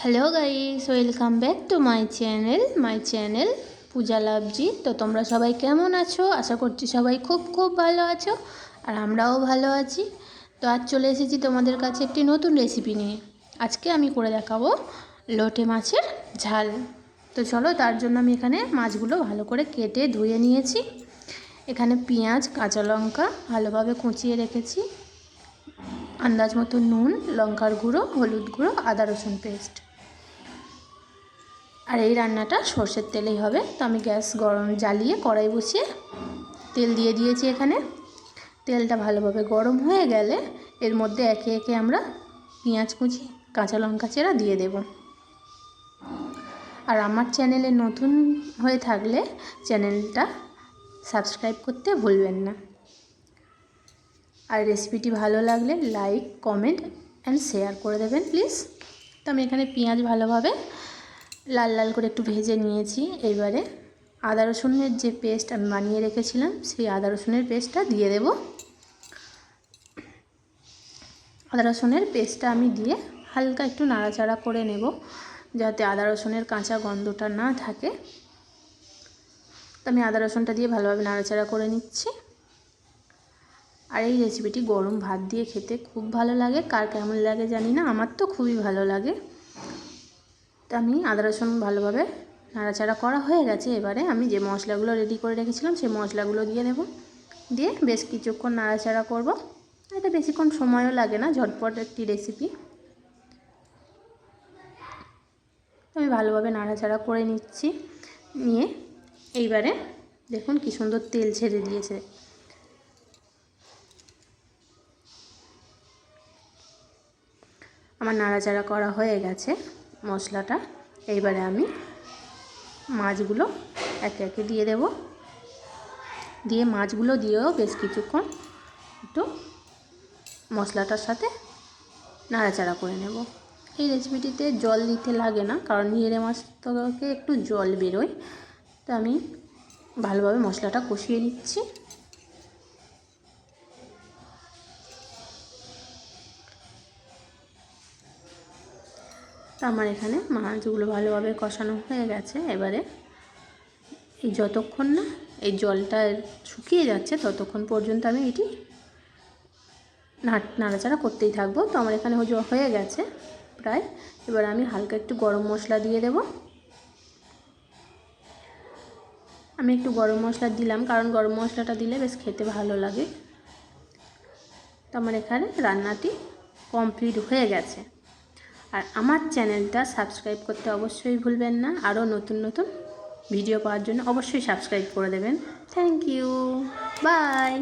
Hello guys welcome back to my channel my channel Puja লাভজি তো তোমরা সবাই কেমন আছো? আশা করছি সবাই খুব খুব ভালো আছো আর আমরাও ভালো আছি। তো আজ চলে এসেছি তোমাদের কাছে একটি নতুন রেসিপি নিয়ে। আজকে আমি করে দেখাবো লোটে মাছের ঝাল। তো চলো তার জন্য আমি এখানে মাছগুলো ভালো করে কেটে ধুয়ে নিয়েছি। এখানে পেঁয়াজ, কাঁচা লঙ্কা ভালোভাবে কুচিয়ে রেখেছি। আন্দাজ মতো নুন, লঙ্কার গুঁড়ো, হলুদ গুঁড়ো, আদা রসুন পেস্ট আর এই রান্নাটা সর্ষের তেলেই হবে। তো আমি গ্যাস গরম জ্বালিয়ে কড়াই বসিয়ে তেল দিয়ে দিয়েছি এখানে। তেলটা ভালোভাবে গরম হয়ে গেলে এর মধ্যে একে একে আমরা পেঁয়াজ কুচি, কাঁচা লঙ্কা চেরা দিয়ে দেব। আর আমার চ্যানেলে নতুন হয়ে থাকলে চ্যানেলটা সাবস্ক্রাইব করতে ভুলবেন না। আর রেসিপিটি ভালো লাগলে লাইক কমেন্ট অ্যান্ড শেয়ার করে দেবেন প্লিজ তো আমি এখানে পেঁয়াজ ভালোভাবে লাল লাল করে একটু ভেজে নিয়েছি। এইবারে আদা রসুনের যে পেস্ট আমি বানিয়ে রেখেছিলাম, সেই আদা রসুনের পেস্টটা দিয়ে দেব। আদা রসুনের পেস্টটা আমি দিয়ে হালকা একটু নাড়াচাড়া করে নেব, যাতে আদা রসুনের কাঁচা গন্ধটা না থাকে। তো আমি আদা রসুনটা দিয়ে ভালোভাবে নাড়াচাড়া করে নিচ্ছি। আর এই রেসিপিটি গরম ভাত দিয়ে খেতে খুব ভালো লাগে। কার কেমন লাগে জানি না, আমার তো খুবই ভালো লাগে। তো আমি আদা, রসুন ভালোভাবে নাড়াচাড়া করা হয়ে গেছে। এবারে আমি যে মশলাগুলো রেডি করে রেখেছিলাম, সেই মশলাগুলো দিয়ে দেব। দিয়ে বেশ কিছুক্ষণ নাড়াচাড়া করব। এটা বেশিক্ষণ সময়ও লাগে না, ঝটপট একটি রেসিপি আমি ভালোভাবে নাড়াচাড়া করে নিচ্ছি। নিয়ে এইবারে দেখুন কি সুন্দর তেল ছেড়ে দিয়েছে। আমার নাড়াচাড়া করা হয়ে গেছে মশলাটা। এইবারে আমি মাছগুলো একে একে দিয়ে দেব। দিয়ে মাছগুলো দিয়েও বেশ কিছুক্ষণ একটু মশলাটার সাথে নাড়াচাড়া করে নেব। এই রেসিপিটিতে জল দিতে লাগে না, কারণ নিয়ে মাছ থেকে একটু জল বেরোয়। তো আমি ভালোভাবে মশলাটা কষিয়ে নিচ্ছি। তো আমার এখানে মাছগুলো ভালোভাবে কষানো হয়ে গেছে। এবারে এই যতক্ষণ না এই জলটা শুকিয়ে যাচ্ছে ততক্ষণ পর্যন্ত আমি এটি নাড়াচাড়া করতেই থাকব। তো আমার এখানে হয়ে গেছে প্রায়। এবার আমি হালকা একটু গরম মশলা দিয়ে দেব। আমি একটু গরম মশলা দিলাম, কারণ গরম মশলাটা দিলে বেশ খেতে ভালো লাগে। তো আমার এখানে রান্নাটি কমপ্লিট হয়ে গেছে। আর আমার চ্যানেলটা সাবস্ক্রাইব করতে অবশ্যই ভুলবেন না। আরও নতুন নতুন ভিডিও পাওয়ার জন্য অবশ্যই সাবস্ক্রাইব করে দেবেন। Thank you by